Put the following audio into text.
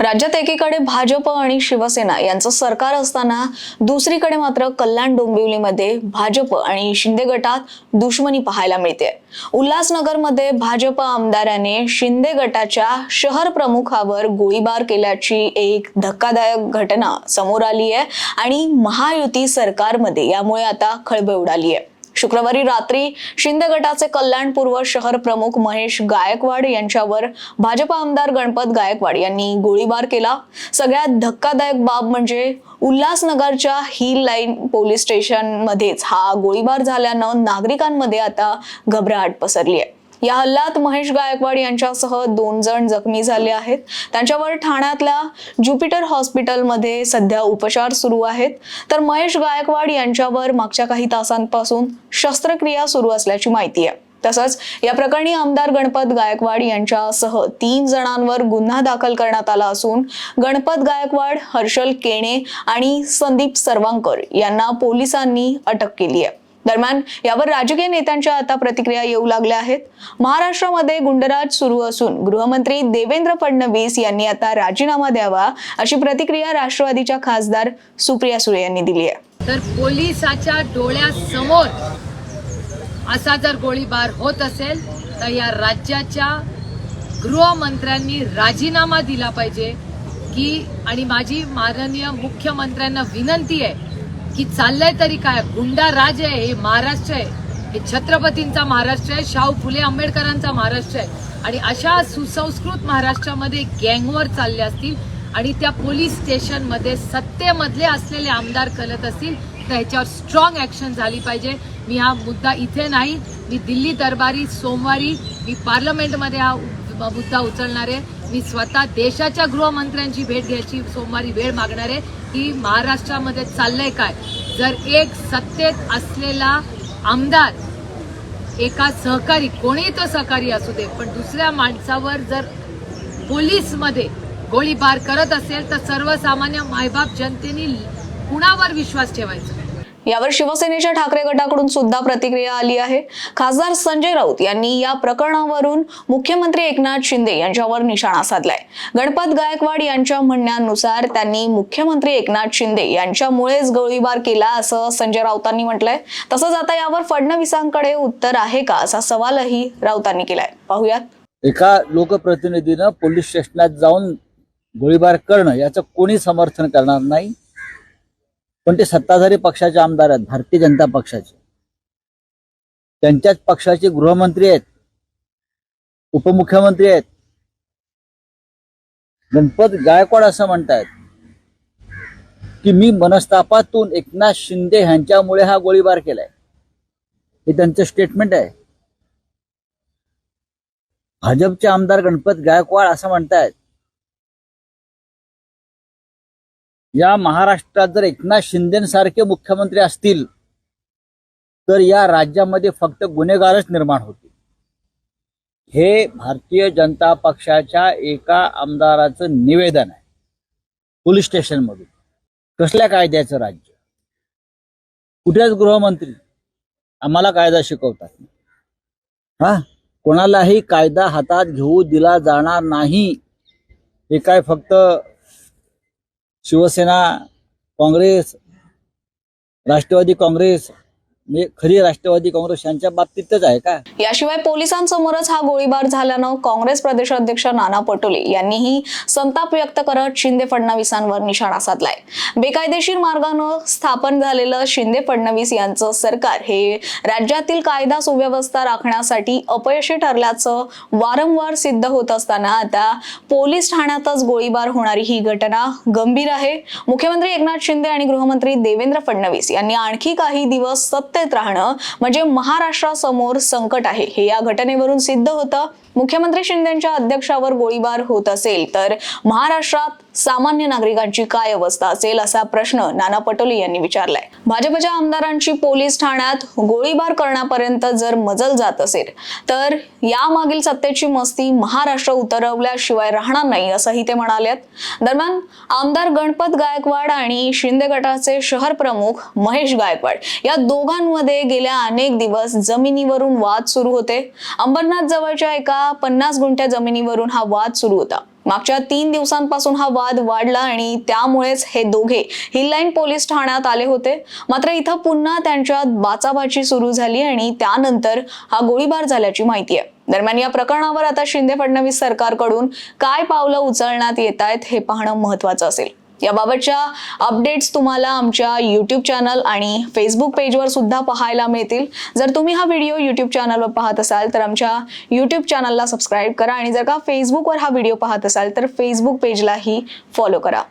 राज्यात एकीकडे भाजप आणि शिवसेना यांचं सरकार असताना दुसरीकडे मात्र कल्याण डोंबिवलीमध्ये भाजप आणि शिंदे गटात दुश्मनी पाहायला मिळते. उल्हासनगरमध्ये भाजप आमदाराने शिंदे गटाच्या शहर प्रमुखावर गोळीबार केल्याची एक धक्कादायक घटना समोर आली आहे आणि महायुती सरकारमध्ये यामुळे आता खळबळ उडाली आहे. शुक्रवारी रात्री शिंदे गटाचे कल्याणपूर्व शहर प्रमुख महेश गायकवाड यांच्यावर भाजपा आमदार गणपत गायकवाड यांनी गोळीबार केला. सगळ्यात धक्कादायक बाब म्हणजे उल्हासनगरच्या हिल लाईन पोलीस स्टेशन मध्येच हा गोळीबार झाल्यानं नागरिकांमध्ये आता घबराहट पसरली आहे. या हल्ल्यात महेश गायकवाड यांच्यासह दोन जण जखमी झाले आहेत. त्यांच्यावर ठाण्यातल्या ज्युपिटर हॉस्पिटलमध्ये सध्या उपचार सुरू आहेत. तर महेश गायकवाड यांच्यावर मागच्या काही तासांपासून शस्त्रक्रिया सुरू असल्याची माहिती आहे. तसंच या प्रकरणी आमदार गणपत गायकवाड यांच्यासह तीन जणांवर गुन्हा दाखल करण्यात आला असून गणपत गायकवाड हर्षल केणे आणि संदीप सर्वांकर यांना पोलिसांनी अटक केली आहे. दरम्यान यावर राजकीय नेत्यांच्या आता प्रतिक्रिया येऊ लागल्या आहेत. महाराष्ट्रामध्ये गुंडराज सुरू असून गृहमंत्री देवेंद्र फडणवीस यांनी आता राजीनामा द्यावा अशी प्रतिक्रिया राष्ट्रवादीच्या खासदार सुप्रिया सुळे यांनी दिली आहे. तर पोलिसाच्या डोळ्यासमोर असा जर गोळीबार होत असेल तर या राज्याच्या गृहमंत्र्यांनी राजीनामा दिला पाहिजे की आणि माझी माननीय मुख्यमंत्र्यांना विनंती आहे की चाललंय तरी काय? गुंडा राज आहे हे महाराष्ट्र आहे. हे छत्रपतींचा महाराष्ट्र आहे शाहू फुले आंबेडकरांचा महाराष्ट्र आहे. आणि अशा सुसंस्कृत महाराष्ट्रामध्ये गँगवर चालले असतील आणि त्या पोलीस स्टेशनमध्ये सत्तेमधले असलेले आमदार कलत असतील तर ह्याच्यावर स्ट्रॉंग ऍक्शन झाली पाहिजे. मी हा मुद्दा इथे नाही. मी दिल्ली दरबारी सोमवारी मी पार्लमेंटमध्ये हा मुद्दा उचलणार. आहे मी स्वतः देशाच्या गृहमंत्र्यांची भेट घ्यायची सोमवारी वेळ मागणार. आहे की महाराष्ट्रामध्ये चाललंय काय? जर एक सत्तेत असलेला आमदार एका सहकारी कोणीही तो सहकारी असू दे पण दुसऱ्या माणसावर जर पोलीसमध्ये गोळीबार करत असेल तर सर्वसामान्य मायबाप जनतेने कुणावर विश्वास ठेवायचा? यावर शिवसेनेच्या ठाकरे गटाकडून सुद्धा प्रतिक्रिया आली आहे. खासदार संजय राऊत यांनी या प्रकरणावरून मुख्यमंत्री एकनाथ शिंदे यांच्यावर निशाणा साधलाय. गणपत गायकवाड यांच्या म्हणण्यानुसार त्यांनी मुख्यमंत्री एकनाथ शिंदे यांच्यामुळेच गोळीबार केला असं संजय राऊतांनी म्हटलंय. तसंच आता यावर फडणवीसांकडे उत्तर आहे का असा सवालही राऊतांनी केलाय. पाहुयात. एका लोकप्रतिनिधीनं पोलीस स्टेशनात जाऊन गोळीबार करणं याचं कोणी समर्थन करणार नाही? पण ते सत्ताधारी पक्षाचे आमदार आहेत भारतीय जनता पक्षाचे. त्यांच्याच पक्षाचे गृहमंत्री आहेत उपमुख्यमंत्री आहेत. गणपत गायकवाड असं म्हणतायत की मी मनस्तापातून एकनाथ शिंदे ह्यांच्यामुळे हा गोळीबार केलाय. हे त्यांचं स्टेटमेंट आहे. भाजपचे आमदार गणपत गायकवाड असं म्हणतायत या महाराष्ट्रात जर एकनाथ शिंदेसारखे मुख्यमंत्री असतील तर या राज्यामध्ये फक्त गुन्हेगारच निर्माण होतील. हे भारतीय जनता पक्षाच्या एका आमदाराचं निवेदन आहे. पोलीस स्टेशनमधून. कसल्या कायद्याचं राज्य? कुठेच गृहमंत्री आम्हाला कायदा शिकवतात हा? कोणालाही कायदा हातात घेऊ दिला जाणार नाही. हे काय फक्त शिवसेना काँग्रेस राष्ट्रवादी काँग्रेस म्हणजे खरी राष्ट्रवादी काँग्रेस यांच्या बाबतीतच आहे का? याशिवाय पोलिसांसमोरच हा गोळीबार झाल्यानं काँग्रेस प्रदेशाध्यक्ष नाना पटोले यांनीही संताप व्यक्त करत शिंदे फडणवीसांवर निशाणा साधलाय. बेकायदेशीर मार्गानं स्थापन झालेलं शिंदे फडणवीस यांचं सरकार हे राज्यातील कायदा सुव्यवस्था राखण्यासाठी अपयशी ठरल्याचं वारंवार सिद्ध होत असताना आता पोलीस ठाण्यातच गोळीबार होणारी ही घटना गंभीर आहे. मुख्यमंत्री एकनाथ शिंदे आणि गृहमंत्री देवेंद्र फडणवीस यांनी आणखी काही दिवस सत्य सत्तेत राहणं म्हणजे महाराष्ट्रासमोर संकट आहे. हे या घटनेवरून सिद्ध होतं. मुख्यमंत्री शिंदेच्या अध्यक्षावर गोळीबार होत असेल तर महाराष्ट्रात सामान्य नागरिकांची काय अवस्था असेल असा प्रश्न नाना पटोले यांनी विचारलाय. भाजपच्या आमदारांची पोलीस ठाण्यात गोळीबार करण्यापर्यंत जर मजल जात असेल तर यामागील सत्तेची मस्ती महाराष्ट्र उतरवल्याशिवाय राहणार नाही असंही ते म्हणाले दरम्यान आमदार गणपत गायकवाड आणि शिंदे गटाचे शहर प्रमुख महेश गायकवाड या दोघांमध्ये गेल्या अनेक दिवस जमिनीवरून वाद सुरू होते. अंबरनाथ जवळच्या एका पन्नास गुंठ्या जमिनीवरून हा वाद सुरू होता. मागच्या तीन दिवसांपासून हा वाद वाढला आणि त्यामुळेच हे दोघे हिललाईन पोलीस ठाण्यात आले होते. मात्र इथं पुन्हा त्यांच्यात बाचाबाची सुरू झाली आणि त्यानंतर हा गोळीबार झाल्याची माहिती आहे. दरम्यान या प्रकरणावर आता शिंदे फडणवीस सरकारकडून काय पावलं उचलण्यात येत आहेत हे पाहणं महत्वाचं असेल. याबाबतच्या अपडेट्स तुम्हाला आमच्या यूट्यूब चॅनल आणि फेसबुक पेजवर सुद्धा पाहायला मिळतील. जर तुम्ही हा व्हिडिओ यूट्यूब चॅनलवर पाहत असाल तर आमच्या यूट्यूब चॅनलला सबस्क्राईब करा आणि जर का फेसबुकवर हा व्हिडिओ पाहत असाल तर फेसबुक पेजलाही फॉलो करा.